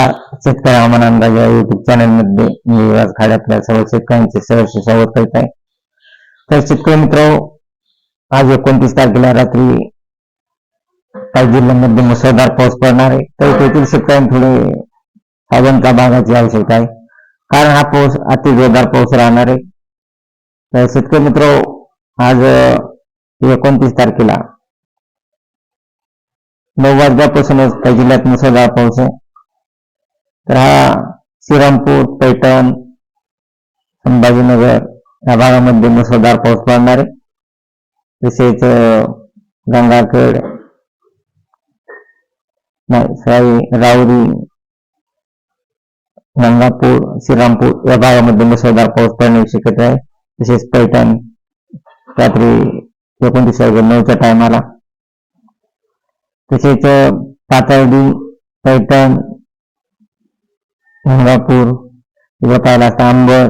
शेतकरी हवामान अंदाज या युट्यूब चॅनलमध्ये मी युवराज खाड्यातल्या सर्व शेतकऱ्यांचे सहर्ष स्वागत करीत आहे. तर शेतकरी मित्र आज एकोणतीस तारखेला रात्री काही जिल्ह्यांमध्ये मुसळधार पाऊस पडणार आहे. तर तेथील शेतकऱ्यांनी थोडे सावधता भागाची आवश्यकता आहे. कारण हा पाऊस अति जोरदार पाऊस राहणार आहे. तर शेतकरी मित्र आज एकोणतीस तारखेला नऊ वाजल्यापासूनच काही जिल्ह्यात मुसळधार पाऊस आहे. तर हा श्रीरामपूर पैठण संभाजीनगर या भागामध्ये मुसळधार पाऊस पडणार आहे. तसेच गंगाखेड नाही सॉरी राऊरी गंगापूर श्रीरामपूर या भागामध्ये मुसळधार पाऊस पडण्याची शक्यता आहे. तसेच पैठण रात्री एकोणतीस नऊच्या टायमाला तसेच अं, पैठण गंगापूर किंवा पाहिला सांबर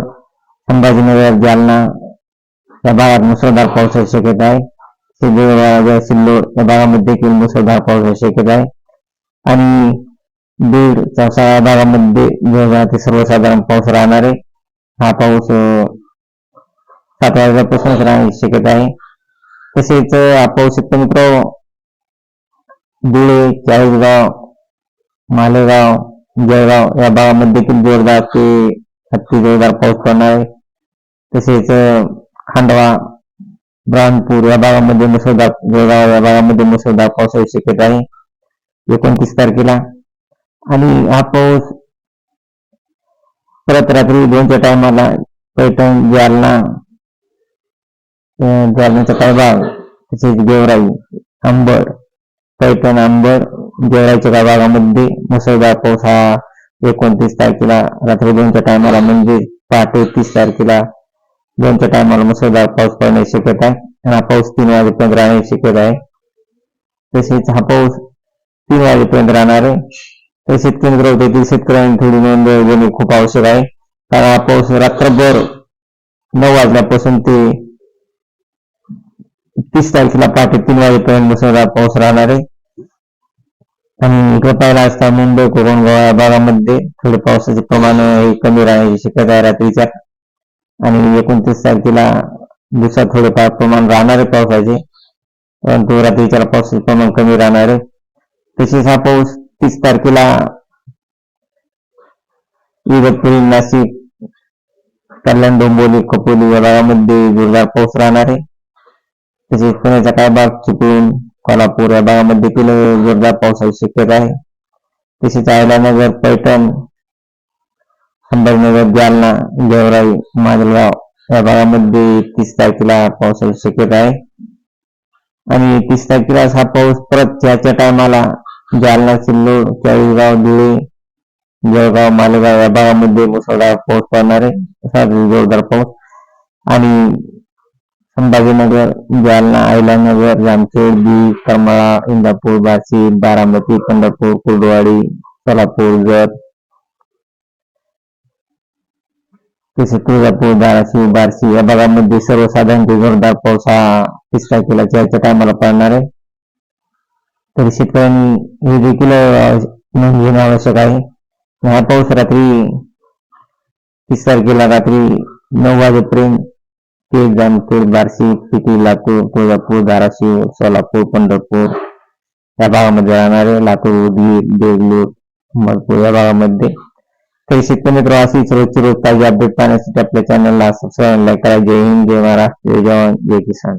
संभाजीनगर जालना या भागात मुसळधार पावसाची शक्यता आहे. सिंधुदुर्ग सिल्लोड या भागामध्ये देखील मुसळधार पावसाची शक्यता आहे. आणि बीड चौसाळा भागामध्ये जवळजवळ ते सर्वसाधारण पाऊस राहणार आहे. हा पाऊस सात वाजल्यापासूनच राहण्याची शक्यता आहे. तसेच हा पाऊस शेतकरी मित्र धुळे चाळीसगाव मालेगाव जळगाव या भागामध्ये देखील जोरदार ते अति जोरदार पाऊस पडणार आहे. तसेच खांडवा ब्राह्मणपूर या भागामध्ये मुसळधार जळगाव या भागामध्ये मुसळधार पावसाची शक्यता आहे. एकोणतीस तारखेला. आणि हा पाऊस परत रात्री दोनच्या टायमाला पैठण जालना जालन्याचा काही भाग तसेच गेवराई अंबड पैठण अंबड गेवराईच्या त्या भागामध्ये मुसळधार पाऊस हा एकोणतीस तारखेला रात्री दोनच्या टायमाला म्हणजे पहाटे तीस तारखेला. दोनच्या टायमाला मुसळधार पाऊस पडण्याची शक्यता आहे आणि हा पाऊस तीन वाजेपर्यंत राहण्याची शक्यता आहे. तसेच हा पाऊस तीन वाजेपर्यंत राहणार आहे. तसेच केंद्र मित्र शेतकऱ्यांनी थोडी नोंद घेणे खूप आवश्यक आहे. कारण हा पाऊस रात्रभर नऊ वाजल्यापासून ते तीस तारखेला पहाटे तीन वाजेपर्यंत मुसळधार पाऊस राहणार आहे. आणि इकडे पाहिला असता मुंबई कोकण गोवा या भागामध्ये थोडे पावसाचे प्रमाण हे कमी राहण्याची शक्यता आहे रात्रीच्या. आणि एकोणतीस तारखेला दिवसात थोडेफार प्रमाण राहणार आहे पावसाचे. परंतु रात्रीच्या पावसाचे प्रमाण कमी राहणार आहे. तसेच हा पाऊस तीस तारखेला इगतपुरी नाशिक कल्याण डोंबोली कपोली या भागामध्ये जोरदार पाऊस राहणार आहे. तसेच पुण्याचा काय भाग चुकून कोल्हापूर या भागामध्ये देखील जोरदार पावसाची शक्यता आहे. तसेच अहिलानगर पैठण संभाजीनगर जालना देवराई माजलगाव या भागामध्ये तीस तारखेला पावसाची शक्यता आहे. आणि तीस तारखेला हा पाऊस परत त्याच्या टायमाला जालना सिल्लोड चाळीसगाव धुळे जळगाव मालेगाव या भागामध्ये मुसळधार पाऊस पडणार आहे. जोरदार पाऊस. आणि संभाजीनगर जालना आयलानगर जामखेड बीड करमाळा इंदापूर बार्शी बारामती पंढरपूर कुर्डवाडी सोलापूर जत तसेच तुळजापूर धाराशिव बार्शी या भागामध्ये सर्वसाधारणते जोरदार पाऊस हा तीस केल्याच्या चारच्या टायमाला पडणार आहे. तर शेतकऱ्यांनी हे देखील नोंद घेणे आवश्यक आहे. हा पाऊस रात्री तीस तारखेला रात्री नऊ वाजेपर्यंत ते जामखेड बार्शी पिटी लातूर तुळजापूर धाराशिव सोलापूर पंढरपूर या भागामध्ये राहणारे लाकूर लातूर उदगीर देगलूर मलपूर या भागामध्ये. तर शेतकरी मित्र अशीच रोजची रोज ताजी अपडेट पाहण्यासाठी आपल्या चॅनलला सबस्क्राईब लाईक करा. जय हिंद जय महाराष्ट्र जय जवान जय किसान.